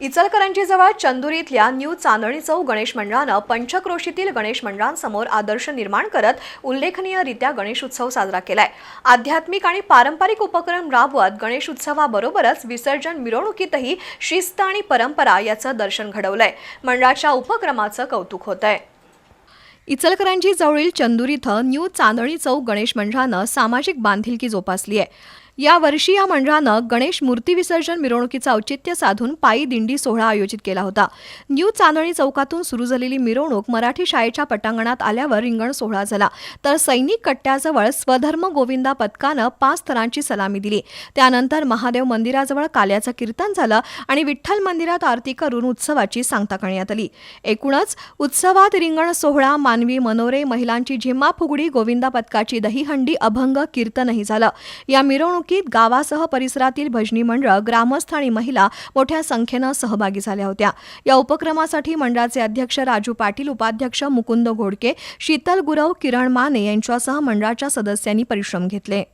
इचलकरंजीजवळ चंदुरी इथल्या न्यू चांदणी चौक गणेश मंडळानं पंचक्रोशीतील गणेश मंडळांसमोर आदर्श निर्माण करत उल्लेखनीयरित्या गणेश उत्सव साजरा केलाय. आध्यात्मिक आणि पारंपरिक उपक्रम राबवत गणेश उत्सवाबरोबरच विसर्जन मिरवणुकीतही शिस्त आणि परंपरा याचं दर्शन घडवलंय. मंडळाच्या उपक्रमाचं कौतुक होत आहे इचलकरंजी जवळील चंदूर इथं न्यू चांदणी चौक गणेश मंडळानं सामाजिक बांधिलकी जोपासली आहे. यावर्षी या मंडळानं गणेश मूर्ती विसर्जन मिरवणुकीचं औचित्य साधून पायी दिंडी सोहळा आयोजित केला होता. न्यू चांदणी चौकातून सुरू झालेली मिरवणूक मराठी शाळेच्या पटांगणात आल्यावर रिंगण सोहळा झाला. तर सैनिक कट्ट्याजवळ स्वधर्म गोविंदा पथकानं पाच थरांची सलामी दिली. त्यानंतर महादेव मंदिराजवळ काल्याचं कीर्तन झालं आणि विठ्ठल मंदिरात आरती करून उत्सवाची सांगता करण्यात आली. एकूणच उत्सवात रिंगण सोहळा मानवी मनोरे महिलांची झिम्मा फुगडी गोविंदा पथकाची दहीहंडी अभंग कीर्तनही झालं. या मिरवणूक निवडणुकीत गावासह परिसरातील भजनी मंडळ ग्रामस्थ आणि महिला मोठ्या संख्येनं सहभागी झाल्या होत्या. या उपक्रमासाठी मंडळाचे अध्यक्ष राजू पाटील उपाध्यक्ष मुकुंद घोडके शीतल गुरव किरण माने यांच्यासह मंडळाच्या सदस्यांनी परिश्रम घेतले.